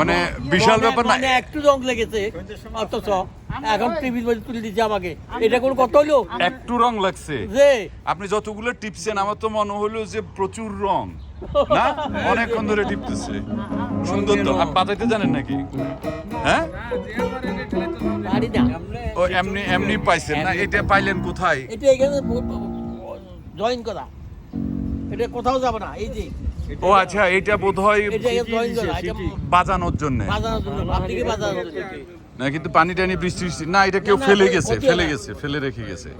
মানে বিশাল ব্যাপার না। মানে একটু রং লেগেছে অথচ এখন টিভির মধ্যে তুলে দিচ্ছে আমাকে। এটা কোনো কথা হলো? একটু রং লাগছে। যে আপনি যতগুলো টিপছেন আমার তো মনে হলো যে প্রচুর রং। না? অনেকক্ষণ ধরে টিপতেছে। সুন্দর তো। আপনি জানেন নাকি? হ্যাঁ? ও এমনি এমনি পাইছেন না? এটা পাইলেন কোথায়? এটা এখানে জয়েন করা। এটা কোথাও যাবে না। এই যে ও আচ্ছা এটা বোধ হয় এটা এখানে জয়েন করা এটা বাজানোর জন্য। বাজানোর জন্য আপনি কি বাজানোর জন্য? না কিন্তু পানি টানি বৃষ্টি বৃষ্টি না এটা কেউ ফেলে গেছে ফেলে গেছে ফেলে রেখে গেছে।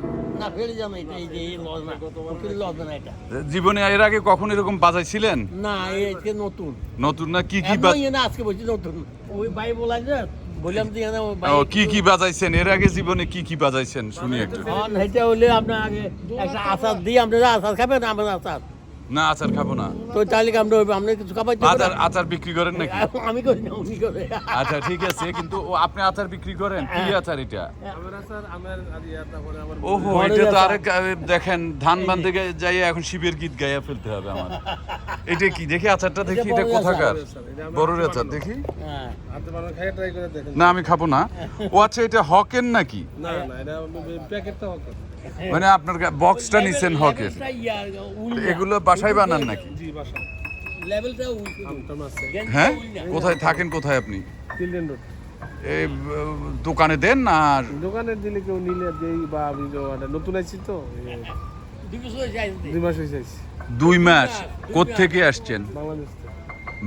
জীবনে এর আগে কখন এরকম বাজাইছিলেন? না আজকে নতুন। নতুন না কি কি আজকে বলছি নতুন। ওই যে বললাম যে ও কি কি বাজাইছেন? এর আগে জীবনে কি কি বাজাইছেন? শুনি একটু। এটা হলে আপনার আগে একটা আচার দিই আপনারা আচার খাবেন আমরা আচার। না আচার খাব না। তো তাহলে কি আমরা আমরা কিছু খাবার আচার আচার বিক্রি করেন নাকি? আমি করি না উনি করে। আচ্ছা ঠিক আছে কিন্তু ও আপনি আচার বিক্রি করেন? কি আচার এটা? ওহো বড় এটা তো আচার। আরেক দেখেন ধান বান্ধে যাই এখন শিবের গীত গাইয়া ফেলতে হবে আমার। এটা কি? দেখি আচারটা দেখি এটা কোথাকার? আচার। বড় আচার দেখি। হ্যাঁ। না আমি খাব না। ও আচ্ছা এটা হকের নাকি? না না এটা প্যাকেটটা হবে মানে আপনার বক্সটা নিছেন হকের। এগুলো বাসায় বানান নাকি? হ্যাঁ? কোথায় থাকেন কোথায় আপনি? এই দোকানে দেন না আর? দোকানে দিলে কেউ নিলে দেই বা আমি তো নতুন আইছি তো দুই মাস দুই মাস? কোত্থেকে আসছেন?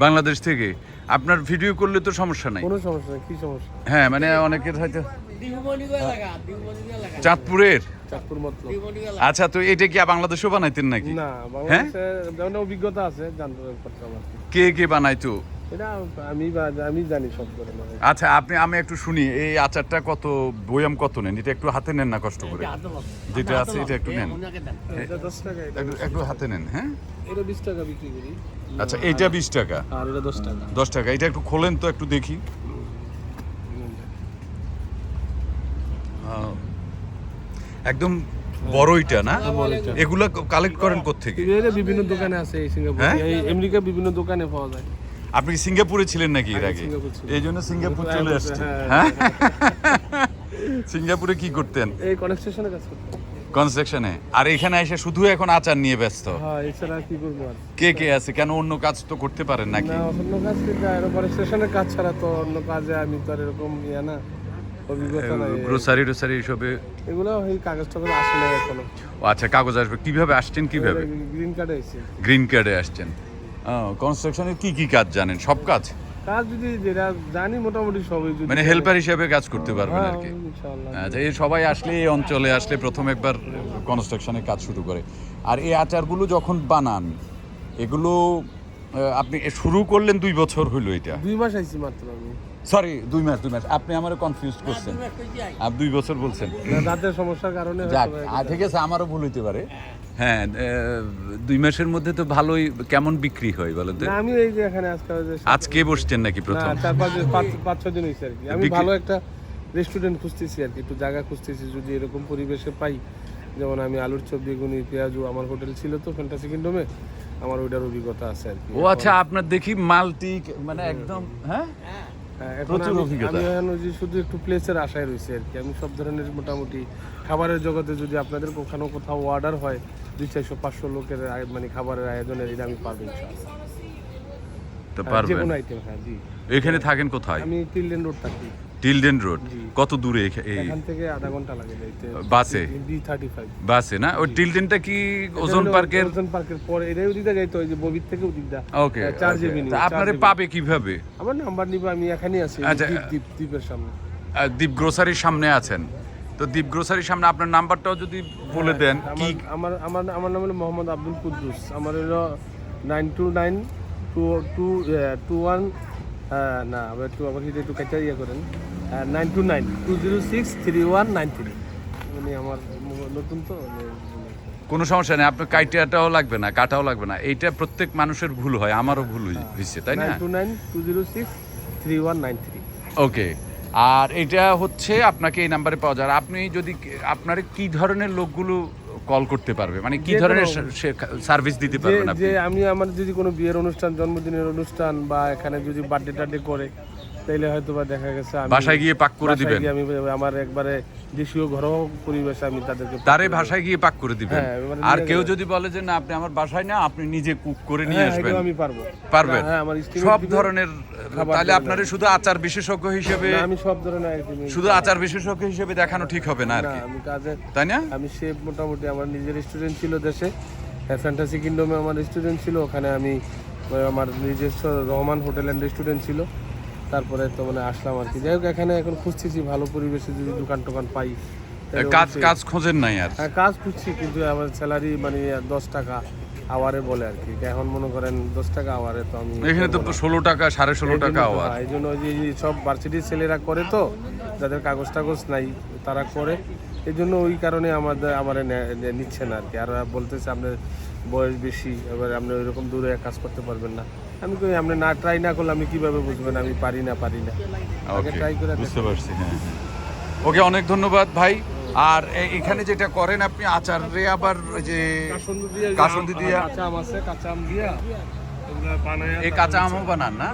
বাংলাদেশ থেকে? আপনার ভিডিও করলে তো সমস্যা নাই? কোনো সমস্যা নেই কি সমস্যা? হ্যাঁ মানে অনেকের হয়তো চাঁদপুরের। আচ্ছা তো এটা কি বাংলাদেশেও বানাইতেন নাকি? না বাংলাদেশে যেমন অভিজ্ঞতা আছে কি। কে বানাইতো? এটা আমি আমি জানি সব আচ্ছা আপনি আমি একটু শুনি এই আচারটা কত বয়াম কত নেন? এটা একটু হাতে নেন না কষ্ট করে। যেটা আছে এটা একটু নেন। একটু হাতে নেন হ্যাঁ? এটা বিশ টাকা বিক্রি করি। আচ্ছা এইটা বিশ টাকা? আর এটা দশ টাকা। দশ টাকা। এটা একটু খোলেন তো একটু দেখি। একদম বড়ইটা না? বড়ইটা। এগুলা কালেক্ট করেন কোত্থেকে? বিভিন্ন দোকানে আছে এই সিঙ্গাপুর। হ্যাঁ? আমেরিকা বিভিন্ন দোকানে পাওয়া যায়। আপনি সিঙ্গাপুরে ছিলেন নাকি এর আগে। এই জন্য সিঙ্গাপুর চলে হ্যাঁ, হ্যাঁ। হ্যাঁ। সিঙ্গাপুরে কি করতেন? এই কনস্ট্রাকশনে কাজ করতে কনস্ট্রাকশনে আর এখানে এসে শুধু এখন আচার নিয়ে ব্যস্ত? হ্যাঁ এছাড়া কি করব আর? কে কে আছে? কেন অন্য কাজ তো করতে পারেন নাকি? না অন্য কাজ এরকম স্টেশনের কাজ ছাড়া তো অন্য কাজে আমি তো আর এরকম ইয়া না। গ্রোসারি টোসারি এসবে এগুলো এই কাগজ টাগজ আসে না এখনও। ও আচ্ছা কাগজ আসবে। কীভাবে আসছেন কীভাবে? গ্রিন কার্ড এসে গ্রিন কার্ডে আসছেন। কনস্ট্রাকশনের কি কি কাজ জানেন? সব কাজ? কাজ যদি যেটা জানি মোটামুটি সবই যদি মানে হেল্পার হিসেবে কাজ করতে পারবেন হ্যাঁ আর কি। আচ্ছা এই সবাই আসলে এই অঞ্চলে আসলে প্রথম একবার কনস্ট্রাকশনের কাজ শুরু করে। আর এই আচারগুলো যখন বানান এগুলো আপনি শুরু করলেন দুই বছর হইল এটা। দুই মাস আইছি মাত্র আমি। সরি দুই মাস দুই মাস। আপনি আমার কনফিউজ করছেন। একটা যাই। আপনি দুই বছর বলছেন। না, দাঁতের সমস্যার কারণে যাক আ, ঠিক আছে আমারও ভুল হইতে পারে। হ্যাঁ। দুই মাসের মধ্যে তো ভালোই কেমন বিক্রি হয় বলো তো? না, আমি এই যে এখানে আজকে যে আজকে বসছেন নাকি না প্রথম? চার পাঁচ দিন পাঁচ পাঁচ ছয় দিন হয়েছে আর কি। আমি ভালো একটা রেস্টুরেন্ট খুঁজতেছি আর কি একটু জায়গা খুঁজতেছি। যদি এরকম পরিবেশে পাই যেমন আমি আলুর চপ বেগুনি পেঁয়াজু আমার হোটেল ছিল তো ফ্যান্টাসি কিংডমে আমার ওইটার অভিজ্ঞতা আছে আর কি। ও আচ্ছা আপনার দেখি মাল্টি মানে একদম হ্যাঁ? হ্যাঁ, প্রচুর আমি- অভিজ্ঞতা। আমি যে শুধু একটু প্লেসের আশায় রয়েছে আর কি। আমি সব ধরনের মোটামুটি খাবারের জগতে যদি আপনাদের কোথাও কোথাও অর্ডার হয় দুই চারশো পাঁচশো লোকের মানে খাবারের আয়োজনের এটা আমি ইনশাআল্লাহ। তো হ্যাঁ, পারবেন। হ্যাঁ জি। এখানে থাকেন কোথায়? আমি টিলডেন রোড থাকি। টিলডেন রোড কত দূরে এই এখান থেকে আধা ঘণ্টা লাগে যাইতে। বাসে? বাসে না? ওই টিলডেনটা কি ওজন পার্কের ওজন পার্কের পরে এটাই ওদিকটা যাইতে হয় যে ববির থেকে ওদিকটা। ওকে চার জিবি আপনারে পাবে কীভাবে? আমার নাম্বার নিবে আমি এখানেই আছি আচ্ছা। দ্বীপ দ্বীপ দ্বীপের সামনে। দ্বীপ গ্রোসারির সামনে আছেন। তো দ্বীপ গ্রোসারির সামনে আপনার নাম্বারটাও যদি বলে দেন কি আমার আমার আমার আমার নাম হলো মোহাম্মদ আব্দুল কুদ্দুস। আমার হলো nine two nine two two two one না আবার একটু আমাকে এটা একটু কাছে ইয়ে করেন। Nine two nine two zero six three one nine three মানে আমার নতুন তো কোনো সমস্যা নেই আপনার কাইটিয়াটাও লাগবে না কাটাও লাগবে না। এইটা প্রত্যেক মানুষের ভুল হয় আমারও ভুল হয়েছে তাই না? Two nine two zero six three one nine three okay আর এটা হচ্ছে আপনাকে এই নাম্বারে পাওয়া যায়। আপনি যদি আপনার কি ধরনের লোকগুলো কল করতে পারবে। মানে কি ধরনের সার্ভিস দিতে পারবেন আপনি যে আমি আমার যদি কোনো বিয়ের অনুষ্ঠান জন্মদিনের অনুষ্ঠান বা এখানে যদি বার্থডে টার্থডে করে তাইলে হয়তো বা দেখা গেছে আমি বাসায় গিয়ে পাক করে বাসায় দিবেন? গিয়ে আমি আমার একবারে দেশীয় ঘরোয়া পরিবেশে আমি তাদেরকে তারে ভাষায় গিয়ে পাক করে দিবেন? হ্যাঁ, এবারে আর নিয়ে কেউ যদি বলে যে না আপনি আমার বাসায় না আপনি নিজে কুক করে নিয়ে হ্যাঁ আসবেন। এটাও আমি পারব। পারবেন? হ্যাঁ আমার সব দিবে। ধরনের খাবার তাহলে দেবে আপনারে শুধু আচার বিশেষজ্ঞ হিসেবে না, আমি সব ধরনের শুধু আচার বিশেষজ্ঞ হিসেবে দেখানো ঠিক হবে না আর না কি? আমি কাজে তাই না? আমি শেফ মোটামুটি আমার নিজের স্টুডেন্ট ছিল দেশে। ফ্যান্টাসি কিংডমে আমার স্টুডেন্ট ছিল ওখানে আমি আহ, আমার নিজস্ব রহমান হোটেল অ্যান্ড রেস্টুরেন্ট ছিল। তারপরে তো মানে আসলাম আর কি। যাই হোক এখানে এখন খুঁজতেছি ভালো পরিবেশে যদি দোকান টোকান পাই কাজ কাজ খোঁজেন নাই আর। হ্যাঁ কাজ খুঁজছি কিন্তু আমার স্যালারি মানে দশ টাকা আওয়ারে বলে আর কি। এখন মনে করেন দশ টাকা আওয়ারে তো আমি এখানে তো ষোলো টাকা সাড়ে ষোলো টাকা আওয়ার এই জন্য ওই যে সব ভার্সিটির ছেলেরা করে তো যাদের কাগজ টাগজ নাই তারা করে। এই জন্য ওই কারণে আমাদের আমার নিচ্ছে না আর কি। আর বলতেছে আপনার বয়স বেশি এবার আপনি ওইরকম দূরে কাজ করতে পারবেন না। আমি কই আপনি না ট্রাই না করলে আমি কীভাবে বুঝবেন? আমি পারি না পারি না। আগে ওকে ট্রাই করে বুঝতে পারছি হ্যাঁ ওকে অনেক ধন্যবাদ ভাই। আর এখানে যেটা করেন আপনি আচারে আবার ওই যে কাসুন্দি দিয়া- কাঁচা আম আছে কাঁচা আম দিয়া এই কাঁচা আমও বানান না?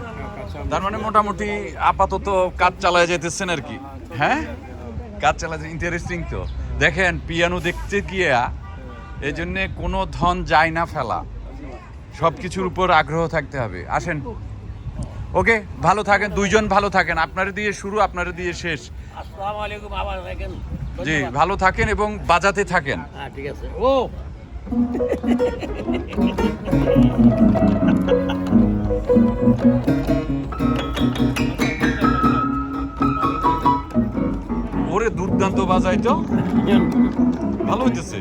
তার মানে মোটামুটি আপাতত কাজ চালায় যেতেছেন আর কি। হ্যাঁ। কাজ চালাতে ইন্টারেস্টিং তো। দেখেন পিয়ানো দেখতে গিয়া এই জন্যে কোনো ধন যায় না ফেলা। সব কিছুর উপর আগ্রহ থাকতে হবে। আসেন। ওকে ভালো থাকেন দুইজন ভালো থাকেন। আপনার দিয়ে শুরু আপনার দিয়ে শেষ। জি ভালো থাকেন এবং বাজাতে থাকেন। হ্যাঁ ঠিক আছে। ও! ওরে দুর্দান্ত বাজাই তো ভালো হইতেছে।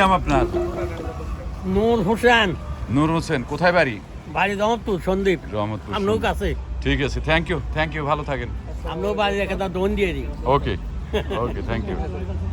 নাম আপনার? নূর হোসেন। নূর হোসেন কোথায় বাড়ি? বাড়ি রহমতপুর সন্দীপ। রহমতপুর আমরাও কাছে ঠিক আছে থ্যাংক ইউ থ্যাংক ইউ ভালো থাকেন। আমরাও বাড়ি রেখে দোন দিয়ে দিই। ওকে ওকে থ্যাংক ইউ